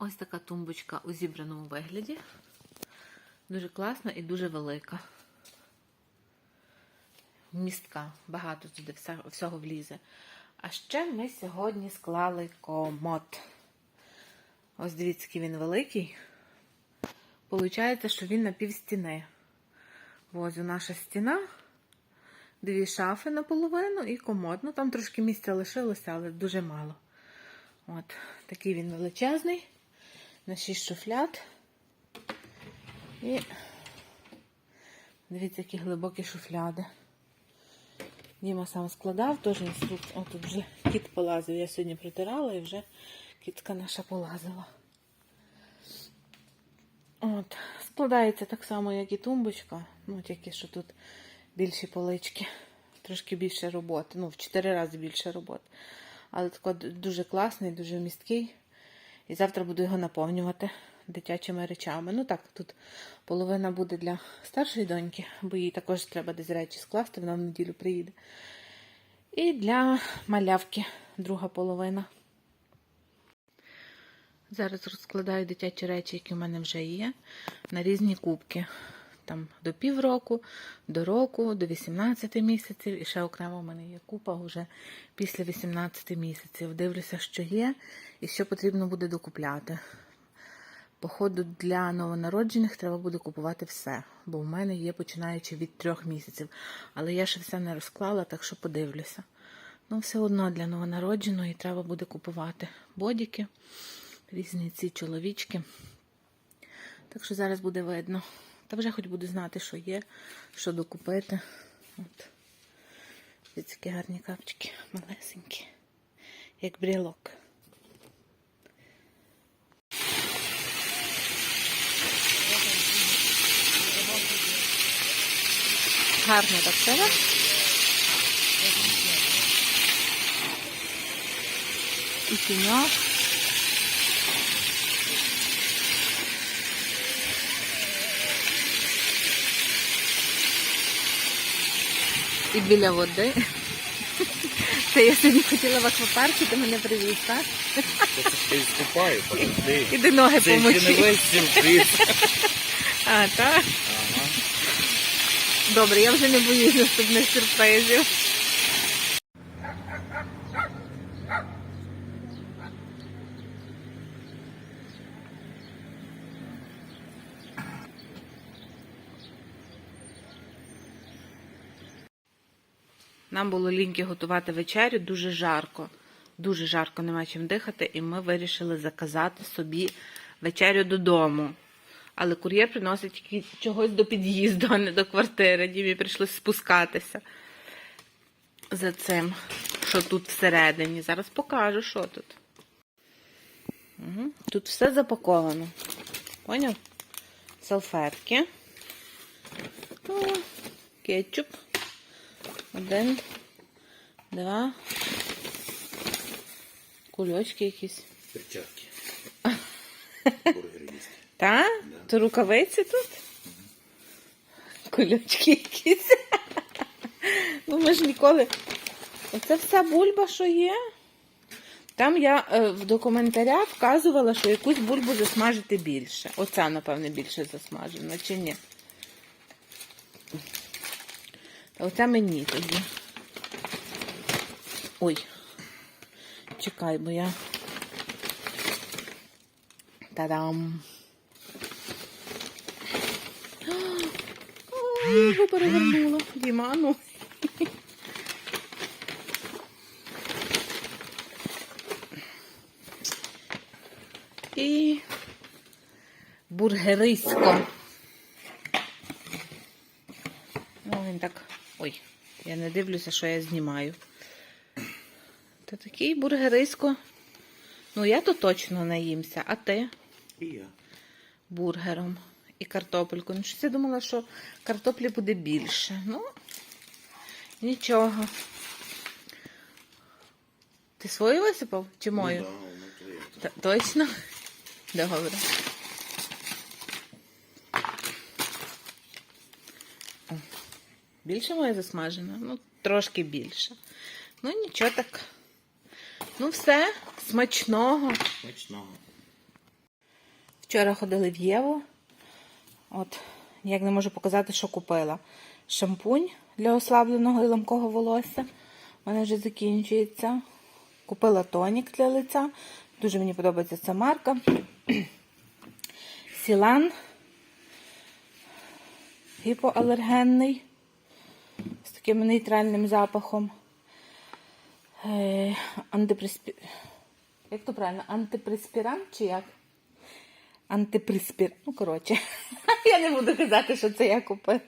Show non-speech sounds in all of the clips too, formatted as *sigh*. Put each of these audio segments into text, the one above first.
Ось така тумбочка у зібраному вигляді. Дуже класна і дуже велика. Містка. Багато туди всього влізе. А ще ми сьогодні склали комод. Ось дивіться, який він великий. Получається, що він на пів стіни. Ось наша стіна. Дві шафи наполовину і комод. Ну там трошки місця лишилося, але дуже мало. От, такий він величезний. На 6 шуфляд. І дивіться, які глибокі шуфляди. Діма сам складав, теж інструкція. О, тут вже кіт полазив. Я сьогодні протирала і вже кітка наша полазила. От, складається так само, як і тумбочка. Ну, тільки що тут більші полички, трошки більше роботи. Ну, в 4 рази більше роботи. Але тако д- дуже класний, дуже місткий. І завтра буду його наповнювати дитячими речами. Ну так, тут половина буде для старшої доньки, бо їй також треба десь речі скласти, вона в неділю приїде. І для малявки друга половина. Зараз розкладаю дитячі речі, які в мене вже є, на різні кубки. Там до півроку, до року, до 18 місяців. І ще окремо в мене є купа вже після 18 місяців. Дивлюся, що є і що потрібно буде докупляти. Походу, для новонароджених треба буде купувати все, бо в мене є починаючи від трьох місяців. Але я ще все не розклала, так що подивлюся. Ну, все одно для новонародженої треба буде купувати бодіки, різні ці чоловічки. Так що зараз буде видно. Та вже хоч буду знати, що є, що докупити. От. Ці такі гарні капчики, малесенькі, як брілок. Гарно так це. І тіньок. І біля води. *laughs* Це я сьогодні хотіла в аквапарку, ти мене привіз, так? Це ж ти скупаю, подожди. Іди ноги Це ще не помочи. весь сюрприз. *laughs* А, так? Ага. Добре, я вже не боюсь наступних сюрпризів. Нам було ліньки готувати вечерю дуже жарко. Дуже жарко, нема чим дихати, і ми вирішили заказати собі вечерю додому. Але кур'єр приносить чогось до під'їзду, а не до квартири. Дімі прийшлося спускатися за цим, що тут всередині. Зараз покажу, що тут. Угу. Тут все запаковано. Поняв? Салфетки. Кетчуп. Один, два. Кульочки якісь. Перчатки. *laughs* Та? То рукавиці тут? Кульочки якісь. ну ми ж ніколи. Оце вся бульба, що є. Там я е, в документарях вказувала, що якусь бульбу засмажити більше. Оця, напевне, більше засмажена, чи ні? Та оце мені тоді. Ой. Чекай, бо я. Та-дам! *gasps* Його перевернула. Діма, ну. *laughs* І бургерисько. Ну, він так. Ой, я не дивлюся, що я знімаю. Та такий бургерисько. Ну, я то точно наїмся, а ти? І я. бургером і картопельку. Ну, щось я думала, що картоплі буде більше. Ну, нічого. Ти свою висипав чи мою? Ну, да, твоє. Та- точно? Добре. Більше моє засмажена? Ну, трошки більше. Ну, нічого так. Ну, все, смачного. Смачного. Вчора ходили в Єву. От, як не можу показати, що купила. Шампунь для ослабленого і ламкого волосся. У мене вже закінчується. Купила тонік для лиця. Дуже мені подобається ця марка. Сілан. Гіпоалергенний. Таким нейтральним запахом. Е. Як то правильно? Антипреспірант чи як? Антипреспір. Ну, коротше, *laughs* я не буду казати, що це я купив.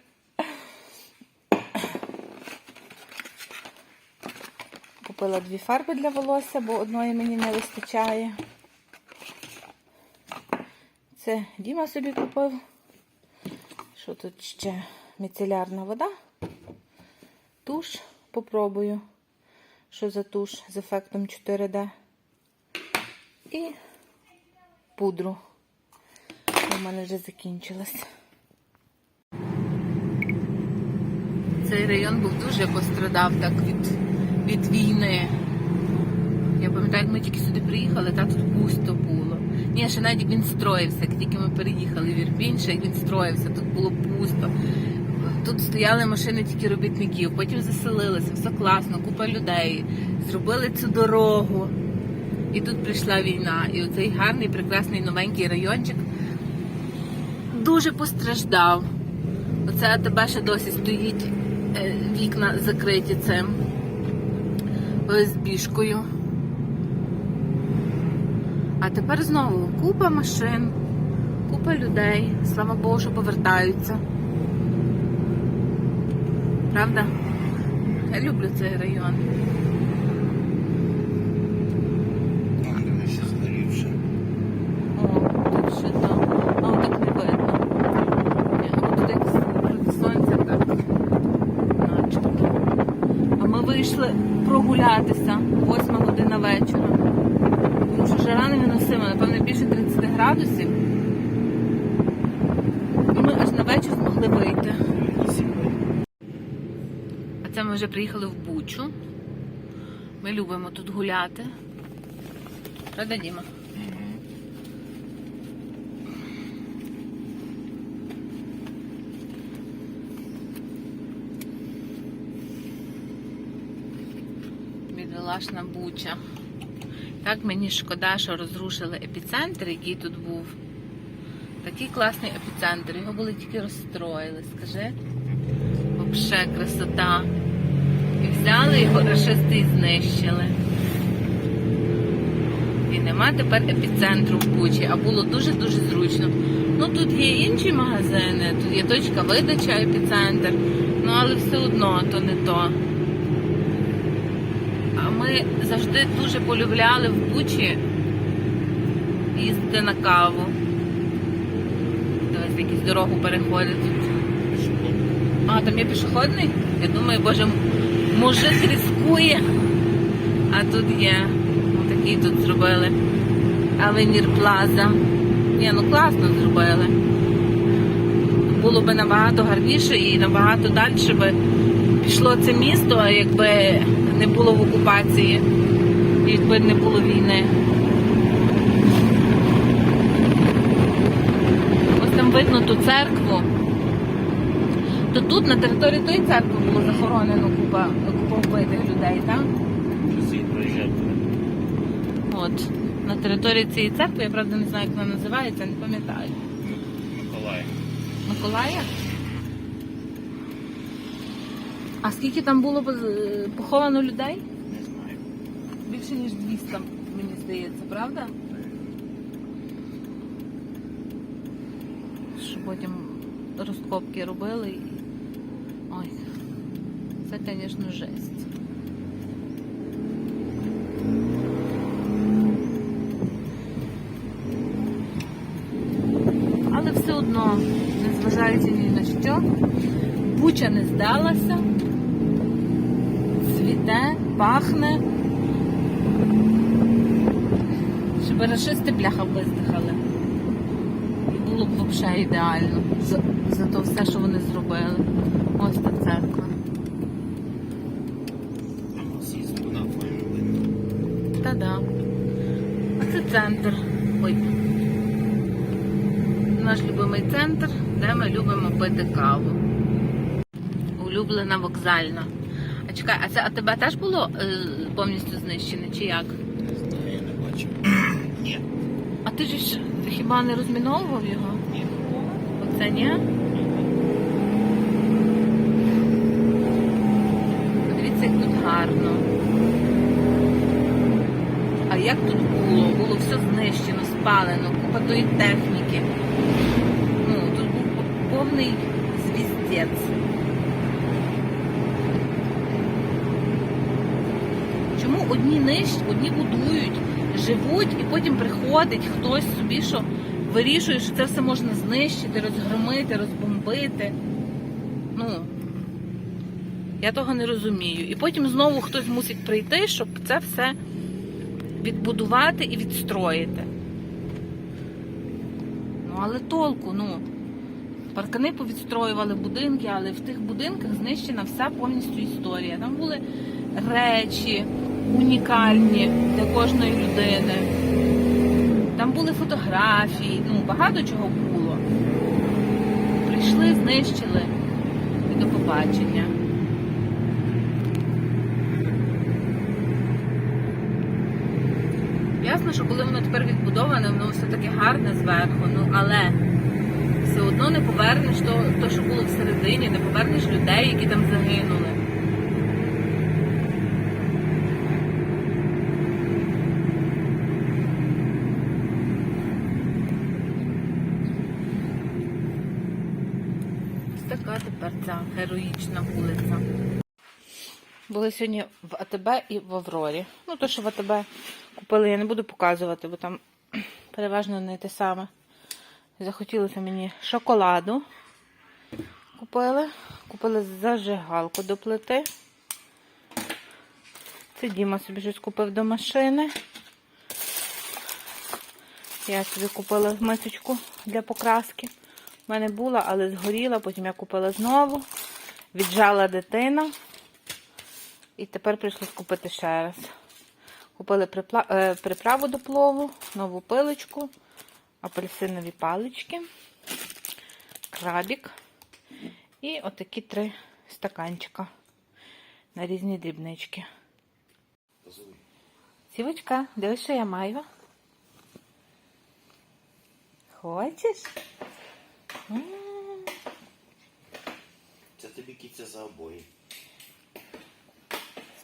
Купила дві фарби для волосся, бо одної мені не вистачає. Це Діма собі купив. Що тут ще? Міцелярна вода. Туш попробую. Що за туш з ефектом 4D. І пудру. У мене вже закінчилась. Цей район був дуже пострадав так від, від війни. Я пам'ятаю, як ми тільки сюди приїхали, так тут пусто було. Ні, ще навіть він строївся, як тільки ми переїхали в Ірпінь, ще як він строївся, тут було пусто. Тут стояли машини тільки робітників, потім заселилися, все класно, купа людей, зробили цю дорогу. І тут прийшла війна. І оцей гарний, прекрасний новенький райончик дуже постраждав. Оце АТБ ще досі стоїть, е, вікна закриті цим ОСБшкою. А тепер знову купа машин, купа людей. Слава Богу, що повертаються. Правда? Я люблю цей район. Там диви, ще згорівше. О, тут ще там. А так не видно. Ні, а тут якось проти сонця так. Начебто. А ми вийшли прогулятися 8 година вечора. Тому що жара невиносима, напевно, більше 30 градусів. І ми аж на вечір змогли вийти. А це ми вже приїхали в Бучу. Ми любимо тут гуляти. Правда, Діма? Бідолашна буча. Так мені шкода, що розрушили епіцентр, який тут був. Такий класний епіцентр. Його були тільки розстроїли, скажи. Вообще красота. І знищили. І нема тепер епіцентру в Бучі, а було дуже-дуже зручно. Ну тут є інші магазини, тут є точка видача, епіцентр. Ну але все одно то не то. А ми завжди дуже полюбляли в Бучі їздити на каву. Дивись, якусь дорогу переходить. А, там є пішохідний? Я думаю, боже, мужик рискує. А тут є. Отакий тут зробили. Авенір Плаза. Ні, ну класно зробили. Було би набагато гарніше і набагато далі би пішло це місто, якби не було в окупації, якби не було війни. Ось там видно ту церкву. Тут на території тої церкви було захоронено купа, купа вбитих людей, так? От. На території цієї церкви, я правда не знаю, як вона називається, не пам'ятаю. Миколаїв. Миколая? А скільки там було поховано людей? Не знаю. Більше ніж 200, мені здається, правда? Що потім розкопки робили це, звісно, жесть. Але все одно, незважаючи ні на що, Буча не здалася, цвіте, пахне. Щоб рашисти бляха виздихали. І було б взагалі ідеально за, за то все, що вони зробили. Ось та церква. Там всі спина файно видно. Та-да. А це центр. Ой. наш любимий центр, де ми любимо пити каву. Улюблена вокзальна. А чекай, а це а тебе теж було е, повністю знищене, чи як? Не знаю, я не бачив. *clears throat* Ні. А ти ж хіба не розміновував його? Ні. Оце ні? Подивіться, як тут гарно. Як тут було? Було все знищено, спалено, купа тої техніки. Ну, тут був повний звіздець. Чому одні нищать, одні будують, живуть, і потім приходить хтось собі, що вирішує, що це все можна знищити, розгромити, розбомбити. Ну, я того не розумію. І потім знову хтось мусить прийти, щоб це все відбудувати і відстроїти. Ну, але толку, ну. Паркани повідстроювали будинки, але в тих будинках знищена вся повністю історія. Там були речі унікальні для кожної людини. Там були фотографії, ну багато чого було. Прийшли, знищили і до побачення. Ясно, що коли воно тепер відбудоване, воно все таки гарне зверху, ну але все одно не повернеш то, то, що було всередині, не повернеш людей, які там загинули. Ось така тепер ця героїчна вулиця. Були сьогодні в АТБ і в Аврорі. Ну, то, що в АТБ купили, я не буду показувати, бо там *clears throat* переважно не те саме. Захотілося мені шоколаду. Купили. Купили зажигалку до плити. Це Діма собі щось купив до машини. Я собі купила мисочку для покраски. У мене була, але згоріла, потім я купила знову. Віджала дитина. І тепер прийшлось купити ще раз. Купили е, приправу до плову, нову пилочку, апельсинові палички, крабік і отакі три стаканчика на різні дрібнички. Сівочка, дивись, що я маю. Хочеш? Це тобі кіця за обої.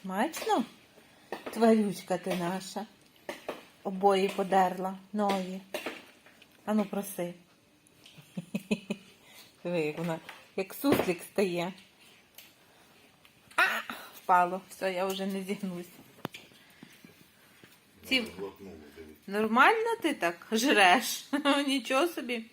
Смачно? Тварючка ти наша. Обої подерла, ноги. Ану, проси. *laughs* Диви, як вона, як суслик стає. А, впало. Все, я вже не зігнусь. Ці... Нормально ти так жреш? *laughs* Нічого собі.